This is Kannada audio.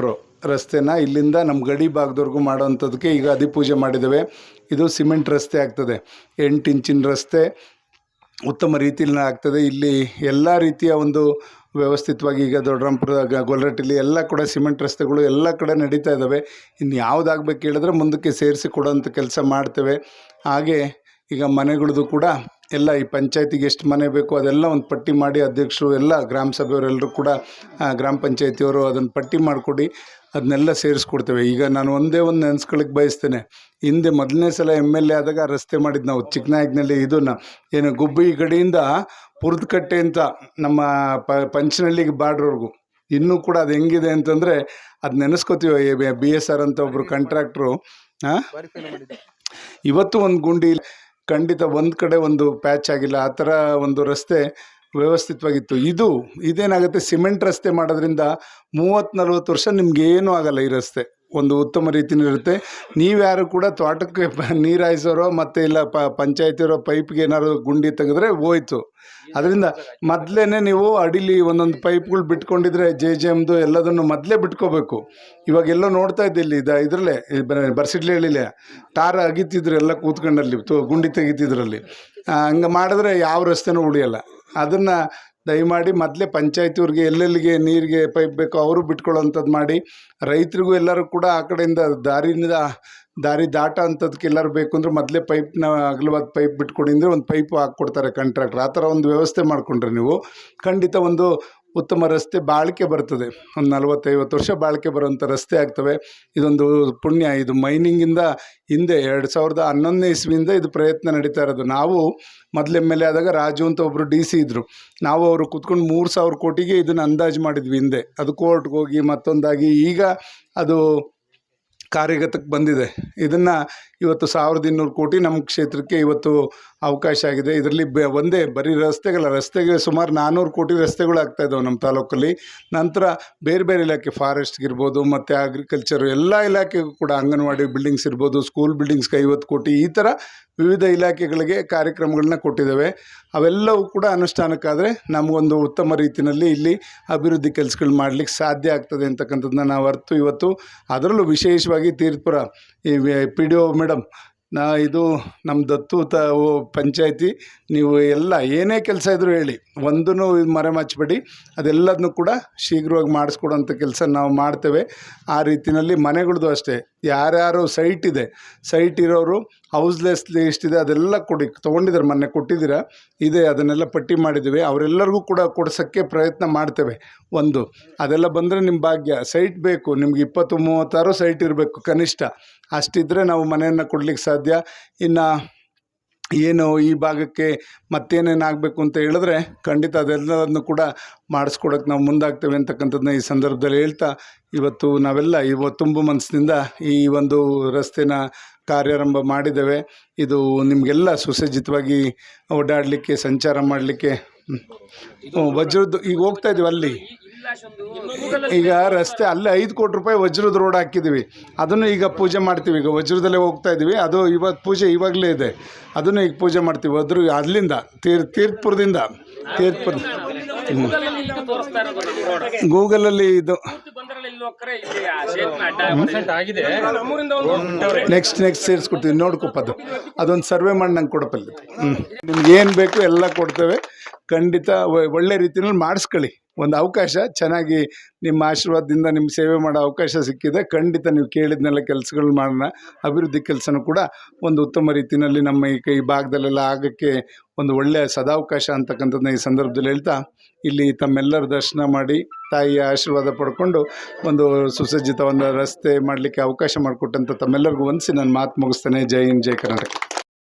ಕಿಲೋಮೀಟ್ರು ರಸ್ತೆನ ಇಲ್ಲಿಂದ ನಮ್ಮ ಗಡಿ ಭಾಗದವರೆಗೂ ಮಾಡೋವಂಥದ್ದಕ್ಕೆ ಈಗ ಅಧಿಪೂಜೆ ಮಾಡಿದ್ದೇವೆ. ಇದು ಸಿಮೆಂಟ್ ರಸ್ತೆ ಆಗ್ತದೆ. ಎಂಟು ಇಂಚಿನ ರಸ್ತೆ ಉತ್ತಮ ರೀತಿಯಲ್ಲಿ ಆಗ್ತದೆ. ಇಲ್ಲಿ ಎಲ್ಲ ರೀತಿಯ ಒಂದು ವ್ಯವಸ್ಥಿತವಾಗಿ ಈಗ ದೊಡ್ಡರಾಂಪುರ ಗ- ಗೊಲ್ರಟ್ಟಿಲಿ ಎಲ್ಲ ಕೂಡ ಸಿಮೆಂಟ್ ರಸ್ತೆಗಳು ಎಲ್ಲ ಕಡೆ ನಡೀತಾ ಇದ್ದಾವೆ. ಇನ್ನು ಯಾವುದಾಗಬೇಕು ಹೇಳಿದ್ರೆ ಮುಂದಕ್ಕೆ ಸೇರಿಸಿ ಕೊಡೋಂಥ ಕೆಲಸ ಮಾಡ್ತೇವೆ. ಹಾಗೆ ಈಗ ಮನೆಗಳದ್ದು ಕೂಡ ಎಲ್ಲ ಈ ಪಂಚಾಯತಿಗೆ ಎಷ್ಟು ಮನೆ ಬೇಕು ಅದೆಲ್ಲ ಒಂದು ಪಟ್ಟಿ ಮಾಡಿ ಅಧ್ಯಕ್ಷರು ಎಲ್ಲ ಗ್ರಾಮ ಸಭೆಯವರೆಲ್ಲರೂ ಕೂಡ ಗ್ರಾಮ ಪಂಚಾಯತಿಯವರು ಅದನ್ನು ಪಟ್ಟಿ ಮಾಡಿಕೊಡಿ ಅದನ್ನೆಲ್ಲ ಸೇರಿಸ್ಕೊಡ್ತೇವೆ. ಈಗ ನಾನು ಒಂದೇ ಒಂದು ನೆನೆಸ್ಕೊಳ್ಳಿಕ್ಕೆ ಬಯಸ್ತೇನೆ. ಹಿಂದೆ ಮೊದಲನೇ ಸಲ ಎಂ ಎಲ್ ಎ ಆದಾಗ ರಸ್ತೆ ಮಾಡಿದ್ದು ನಾವು ಚಿಕ್ಕನಾಯಕನಲ್ಲಿ ಇದನ್ನು. ಏನು ಗುಬ್ಬಿ ಕಡೆಯಿಂದ ಪುರದಕಟ್ಟೆ ಅಂತ ನಮ್ಮ ಪ ಪಂಚನಹಳ್ಳಿಗೆ ಬಾಡ್ರವ್ರಿಗೂ ಇನ್ನೂ ಕೂಡ ಅದು ಹೆಂಗಿದೆ ಅಂತಂದರೆ ಅದು ನೆನೆಸ್ಕೋತೀವಿ ಬಿ ಎಸ್ ಆರ್ ಅಂತ ಒಬ್ಬರು ಕಾಂಟ್ರಾಕ್ಟ್ರು ಇವತ್ತು ಒಂದು ಗುಂಡಿ ಖಂಡಿತ ಒಂದು ಕಡೆ ಒಂದು ಪ್ಯಾಚ್ ಆಗಿಲ್ಲ, ಆ ಥರ ಒಂದು ರಸ್ತೆ ವ್ಯವಸ್ಥಿತವಾಗಿತ್ತು. ಇದು, ಇದೇನಾಗುತ್ತೆ ಸಿಮೆಂಟ್ ರಸ್ತೆ ಮಾಡೋದ್ರಿಂದ ಮೂವತ್ತು ನಲ್ವತ್ತು ವರ್ಷ ನಿಮ್ಗೆ ಏನೂ ಆಗಲ್ಲ ಈ ರಸ್ತೆ. ಒಂದು ಉತ್ತಮ ರೀತಿಯಲ್ಲಿರುತ್ತೆ ನೀವ್ಯಾರು ಕೂಡ ತೋಟಕ್ಕೆ ಪ- ನೀರು ಹಾಯಿಸೋರೋ ಮತ್ತು ಇಲ್ಲ ಪ ಪಂಚಾಯತಿರೋ ಪೈಪ್ಗೆ ಏನಾದ್ರು ಗುಂಡಿ ತೆಗೆದ್ರೆ ಹೋಯ್ತು. ಅದರಿಂದ ಮೊದಲೇ ನೀವು ಅಡಿಲಿ ಒಂದೊಂದು ಪೈಪ್ಗಳು ಬಿಟ್ಕೊಂಡಿದ್ರೆ ಜೆ ಜೆ ಎಮ್ದು ಎಲ್ಲದನ್ನು ಮೊದಲೇ ಬಿಟ್ಕೋಬೇಕು. ಇವಾಗೆಲ್ಲೋ ನೋಡ್ತಾ ಇದ್ದಿಲ್ಲ ಇದು ಇದರಲ್ಲೇ ಬರ್ಸಿಡ್ಲಿ ಹೇಳಿಲ್ಲ ಟಾರ್ ಅಗಿತಿದ್ರು ಎಲ್ಲ ಕೂತ್ಕೊಂಡಲ್ಲಿ, ತು- ಗುಂಡಿ ತೆಗಿತಿದ್ರಲ್ಲಿ. ಹಂಗೆ ಮಾಡಿದ್ರೆ ಯಾವ ರಸ್ತೆನೂ ಉಳಿಯಲ್ಲ. ಅದನ್ನು ದಯಮಾಡಿ ಮೊದಲೇ ಪಂಚಾಯತಿಯವ್ರಿಗೆ ಎಲ್ಲೆಲ್ಲಿಗೆ ನೀರಿಗೆ ಪೈಪ್ ಬೇಕೋ ಅವರು ಬಿಟ್ಕೊಳ್ಳೋಂಥದ್ದು ಮಾಡಿ. ರೈತರಿಗೂ ಎಲ್ಲರೂ ಕೂಡ ಆ ಕಡೆಯಿಂದ ದಾರಿಯಿಂದ, ದಾರಿ ದಾಟ ಅಂಥದ್ದಕ್ಕೆ ಎಲ್ಲರೂ ಬೇಕು ಅಂದರೆ ಮೊದಲೇ ಪೈಪ್ನ ಅಗಲವಾದ ಪೈಪ್ ಬಿಟ್ಕೊಡಿ ಒಂದು ಪೈಪು ಹಾಕ್ಕೊಡ್ತಾರೆ ಕಾಂಟ್ರಾಕ್ಟ್ರ್. ಆ ಥರ ಒಂದು ವ್ಯವಸ್ಥೆ ಮಾಡಿಕೊಂಡ್ರೆ ನೀವು. ಖಂಡಿತ ಒಂದು ಉತ್ತಮ ರಸ್ತೆ ಬಾಳಿಕೆ ಬರ್ತದೆ. ಒಂದು ನಲವತ್ತೈವತ್ತು ವರ್ಷ ಬಾಳಿಕೆ ಬರುವಂಥ ರಸ್ತೆ ಆಗ್ತವೆ. ಇದೊಂದು ಪುಣ್ಯ, ಇದು ಮೈನಿಂಗಿಂದ ಹಿಂದೆ ಎರಡು ಸಾವಿರದ ಹನ್ನೊಂದನೇ ಇಸ್ವಿಯಿಂದ ಇದು ಪ್ರಯತ್ನ ನಡೀತಾ ಇರೋದು. ನಾವು ಮೊದಲು ಎ ಆದಾಗ ರಾಜು ಅಂತ ಒಬ್ಬರು ಡಿ ಸಿ ಇದ್ದರು ನಾವು ಅವರು ಕುತ್ಕೊಂಡು ಮೂರು ಸಾವಿರ ಕೋಟಿಗೆ ಇದನ್ನು ಅಂದಾಜು ಮಾಡಿದ್ವಿ ಹಿಂದೆ. ಅದು ಕೋರ್ಟ್ಗೆ ಹೋಗಿ ಮತ್ತೊಂದಾಗಿ ಈಗ ಅದು ಕಾರ್ಯಗತಕ್ಕೆ ಬಂದಿದೆ. ಇದನ್ನು ಇವತ್ತು ಸಾವಿರದ ಇನ್ನೂರು ಕೋಟಿ ನಮ್ಮ ಕ್ಷೇತ್ರಕ್ಕೆ ಇವತ್ತು ಅವಕಾಶ ಆಗಿದೆ. ಇದರಲ್ಲಿ ಬೆ, ಒಂದೇ ಬರೀ ರಸ್ತೆಗಳ ರಸ್ತೆಗೆ ಸುಮಾರು ನಾನ್ನೂರು ಕೋಟಿ ರಸ್ತೆಗಳು ಆಗ್ತಾ ಇದ್ದಾವೆ ನಮ್ಮ ತಾಲೂಕಲ್ಲಿ. ನಂತರ ಬೇರೆ ಬೇರೆ ಇಲಾಖೆ ಫಾರೆಸ್ಟ್ಗೆ ಇರ್ಬೋದು, ಮತ್ತು ಅಗ್ರಿಕಲ್ಚರ್ ಎಲ್ಲ ಇಲಾಖೆಗೂ ಕೂಡ ಅಂಗನವಾಡಿ ಬಿಲ್ಡಿಂಗ್ಸ್ ಇರ್ಬೋದು ಸ್ಕೂಲ್ ಬಿಲ್ಡಿಂಗ್ಸ್ಗೆ ಐವತ್ತು ಕೋಟಿ, ಈ ಥರ ವಿವಿಧ ಇಲಾಖೆಗಳಿಗೆ ಕಾರ್ಯಕ್ರಮಗಳನ್ನ ಕೊಟ್ಟಿದ್ದಾವೆ ಅವೆಲ್ಲವೂ ಕೂಡ ಅನುಷ್ಠಾನಕ್ಕಾದರೆ ನಮಗೊಂದು ಉತ್ತಮ ರೀತಿಯಲ್ಲಿ ಇಲ್ಲಿ ಅಭಿವೃದ್ಧಿ ಕೆಲಸಗಳು ಮಾಡಲಿಕ್ಕೆ ಸಾಧ್ಯ ಆಗ್ತದೆ ಅಂತಕ್ಕಂಥದ್ದನ್ನ ನಾವು ಅರ್ತು ಇವತ್ತು. ಅದರಲ್ಲೂ ವಿಶೇಷವಾಗಿ ತೀರ್ಥಪುರ, ಈ ಪಿ ಡಿ ಒ ಮೇಡಮ್ ನಾ ಇದು ನಮ್ಮ ದತ್ತು ತ ಪಂಚಾಯತಿ, ನೀವು ಎಲ್ಲ ಏನೇ ಕೆಲಸ ಇದ್ದರೂ ಹೇಳಿ. ಒಂದೂ ಮರೆಮಾಚಬೇಡಿ ಅದೆಲ್ಲದನ್ನು ಕೂಡ ಶೀಘ್ರವಾಗಿ ಮಾಡಿಸ್ಕೊಡೋಂಥ ಕೆಲಸ ನಾವು ಮಾಡ್ತೇವೆ. ಆ ರೀತಿಯಲ್ಲಿ ಮನೆಗಳದ್ದು ಅಷ್ಟೇ. ಯಾರ್ಯಾರು ಸೈಟ್ ಇದೆ, ಸೈಟ್ ಇರೋರು ಹೌಸ್ಲೆಸ್ ಎಷ್ಟಿದೆ ಅದೆಲ್ಲ ಕೊಡಿ, ತೊಗೊಂಡಿದ್ದಾರೆ, ಮೊನ್ನೆ ಕೊಟ್ಟಿದ್ದೀರಾ? ಇದೆ, ಅದನ್ನೆಲ್ಲ ಪಟ್ಟಿ ಮಾಡಿದ್ದೀವಿ. ಅವರೆಲ್ಲರಿಗೂ ಕೂಡ ಕೊಡ್ಸೋಕ್ಕೆ ಪ್ರಯತ್ನ ಮಾಡ್ತೇವೆ. ಒಂದು, ಅದೆಲ್ಲ ಬಂದರೆ ನಿಮ್ಮ ಭಾಗ್ಯ. ಸೈಟ್ ಬೇಕು, ನಿಮ್ಗೆ ಇಪ್ಪತ್ತು, ಮೂವತ್ತಾರು ಸೈಟ್ ಇರಬೇಕು, ಕನಿಷ್ಠ. ಅಷ್ಟಿದ್ದರೆ ನಾವು ಮನೆಯನ್ನು ಕೊಡ್ಲಿಕ್ಕೆ ಸಾಧ್ಯ. ಇನ್ನು ಏನು ಈ ಭಾಗಕ್ಕೆ ಮತ್ತೇನೇನು ಆಗಬೇಕು ಅಂತ ಹೇಳಿದ್ರೆ ಖಂಡಿತ ಅದೆಲ್ಲವನ್ನು ಕೂಡ ಮಾಡಿಸ್ಕೊಡೋಕೆ ನಾವು ಮುಂದಾಗ್ತೇವೆ ಅಂತಕ್ಕಂಥದ್ದನ್ನ ಈ ಸಂದರ್ಭದಲ್ಲಿ ಹೇಳ್ತಾ ಇವತ್ತು ನಾವೆಲ್ಲ ಇವತ್ತು ತುಂಬ ಮನಸ್ಸಿನಿಂದ ಈ ಒಂದು ರಸ್ತೆನ ಕಾರ್ಯಾರಂಭ ಮಾಡಿದ್ದೇವೆ. ಇದು ನಿಮಗೆಲ್ಲ ಸುಸಜ್ಜಿತವಾಗಿ ಓಡಾಡಲಿಕ್ಕೆ, ಸಂಚಾರ ಮಾಡಲಿಕ್ಕೆ ವಜ್ರದ್ದು ಈಗ ಹೋಗ್ತಾ ಇದ್ದೀವಿ ಅಲ್ಲಿ. ಈಗ ರಸ್ತೆ ಅಲ್ಲೇ ಐದು ಕೋಟಿ ರೂಪಾಯಿ ವಜ್ರದ ರೋಡ್ ಹಾಕಿದ್ದೀವಿ. ಅದನ್ನು ಈಗ ಪೂಜೆ ಮಾಡ್ತೀವಿ. ಈಗ ವಜ್ರದಲ್ಲೇ ಹೋಗ್ತಾ ಇದ್ದೀವಿ. ಅದು ಇವತ್ತು ಪೂಜೆ ಇವಾಗಲೇ ಇದೆ. ಅದನ್ನು ಈಗ ಪೂಜೆ ಮಾಡ್ತೀವಿ. ಅದ್ರ ಅಲ್ಲಿಂದ ತೀರ್ ತೀರ್ಥಪುರದಿಂದ ತೀರ್ಥಪುರ ಗೂಗಲಲ್ಲಿ ಇದು. ನೆಕ್ಸ್ಟ್ ನೆಕ್ಸ್ಟ್ ಸೇರಿಸ್ಕೊಡ್ತೀವಿ ನೋಡ್ಕೊಪ್ಪ ಅದು. ಅದೊಂದು ಸರ್ವೆ ಮಾಡಿ ನಂಗೆ ಕೊಡಪ್ಪಲ್ಲಿ ಹ್ಞೂ ನಿಮ್ಗೆ ಏನು ಬೇಕು ಎಲ್ಲ ಕೊಡ್ತೇವೆ. ಖಂಡಿತ ಒಳ್ಳೆ ರೀತಿಯಲ್ಲಿ ಮಾಡಿಸ್ಕೊಳ್ಳಿ. ಒಂದು ಅವಕಾಶ, ಚೆನ್ನಾಗಿ ನಿಮ್ಮ ಆಶೀರ್ವಾದದಿಂದ ನಿಮ್ಮ ಸೇವೆ ಮಾಡೋ ಅವಕಾಶ ಸಿಕ್ಕಿದೆ. ಖಂಡಿತ ನೀವು ಕೇಳಿದ್ನೆಲ್ಲ ಕೆಲಸಗಳು ಮಾಡೋಣ. ಅಭಿವೃದ್ಧಿ ಕೆಲಸನೂ ಕೂಡ ಒಂದು ಉತ್ತಮ ರೀತಿಯಲ್ಲಿ ನಮ್ಮ ಈ ಕೈ ಭಾಗದಲ್ಲೆಲ್ಲ ಆಗೋಕ್ಕೆ ಒಂದು ಒಳ್ಳೆಯ ಸದಾವಕಾಶ ಅಂತಕ್ಕಂಥದ್ದನ್ನ ಈ ಸಂದರ್ಭದಲ್ಲಿ ಹೇಳ್ತಾ, ಇಲ್ಲಿ ತಮ್ಮೆಲ್ಲರ ದರ್ಶನ ಮಾಡಿ, ತಾಯಿಯ ಆಶೀರ್ವಾದ ಪಡ್ಕೊಂಡು ಒಂದು ಸುಸಜ್ಜಿತ ಒಂದು ರಸ್ತೆ ಮಾಡಲಿಕ್ಕೆ ಅವಕಾಶ ಮಾಡಿಕೊಟ್ಟಂಥ ತಮ್ಮೆಲ್ಲರಿಗೂ ವಂದಿಸಿ ನಾನು ಮಾತು ಮುಗಿಸ್ತೇನೆ. ಜೈ ಹಿಂದ್, ಜೈ ಕರ್ನಾಟಕ.